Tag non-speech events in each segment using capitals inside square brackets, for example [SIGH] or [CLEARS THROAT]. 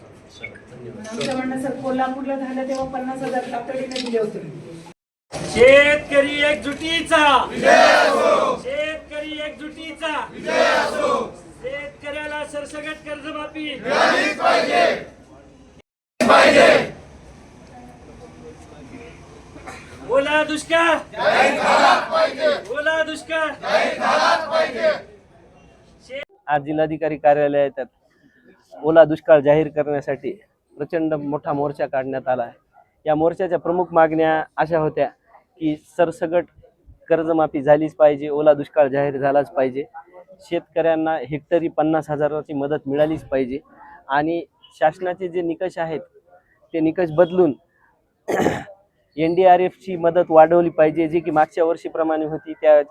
आमचं म्हणणं सर कोल्हापूरला झालं तेव्हा पन्नास हजार तातडीने दिले होते. शेतकरी एकजुटीचा. शेतकरी एकजुटीचा. शेतकऱ्याला सरसगट कर्जमाफी. ओला दुष्काळ. ओला दुष्काळ. आज जिल्हाधिकारी कार्यालयात ओला दुष्काळ जाहीर करण्यासाठी प्रचंड मोठा मोर्चा काढण्यात आला आहे. या मोर्चाच्या प्रमुख मागण्या अशा होत्या की सरसगट कर्जमाफी झालीच पाहिजे ओला दुष्काळ जाहीर झालाच पाहिजे. शेतकऱ्यांना हेक्टरी पन्नास हजाराची मदत मिळालीच पाहिजे. आणि शासनाचे जे निकष आहेत ते निकष बदलून [CLEARS THROAT] एन डी आर एफची मदत वाढवली पाहिजे जी की मागच्या वर्षीप्रमाणे होती. त्या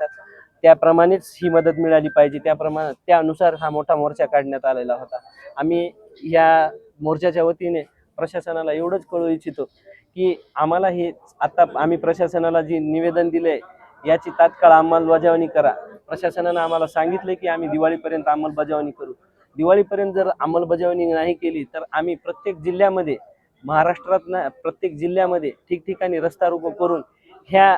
त्याप्रमाणेच ही मदत मिळाली पाहिजे. त्याप्रमाणे त्यानुसार हा मोठा मोर्चा काढण्यात आलेला होता. आम्ही या मोर्चाच्या वतीने प्रशासनाला एवढंच कळू इच्छितो की आम्हाला हे आता आम्ही प्रशासनाला जे निवेदन दिले याची तात्काळ अंमलबजावणी करा. प्रशासनानं आम्हाला सांगितलं की आम्ही दिवाळीपर्यंत अंमलबजावणी करू. दिवाळीपर्यंत जर अंमलबजावणी नाही केली तर आम्ही प्रत्येक जिल्ह्यामध्ये महाराष्ट्रात ना प्रत्येक जिल्ह्यामध्ये ठिकठिकाणी रस्ता रोको करून ह्या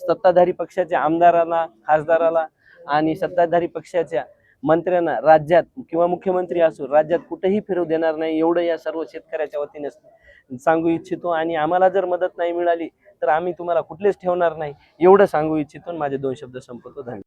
सत्ताधारी पक्षाच्या आमदाराला खासदाराला आणि सत्ताधारी पक्षाच्या मंत्र्यांना राज्यात किंवा मुख्यमंत्री असो राज्यात कुठेही फिरू देणार नाही एवढं या सर्व शेतकऱ्याच्या वतीने सांगू इच्छितो. आणि आम्हाला जर मदत नाही मिळाली तर आम्ही तुम्हाला कुठलेच ठेवणार नाही एवढं सांगू इच्छितो. माझे दोन शब्द संपवतो. धन्यवाद.